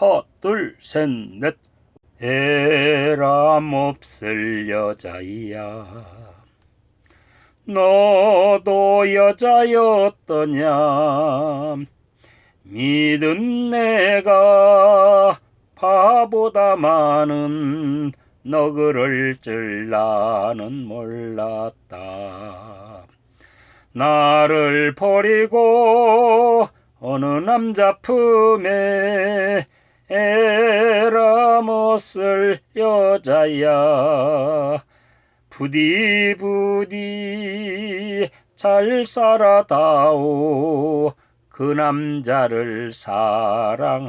하나 둘셋넷. 에람 없을 여자야. 너도 여자였더냐. 믿은 내가 바보다 많은 너그럴 줄 나는 몰랐다. 나를 버리고 어느 남자 품에 에라 못쓸 여자야. 부디 부디 잘 살아다오. 그 남자를 사랑하면서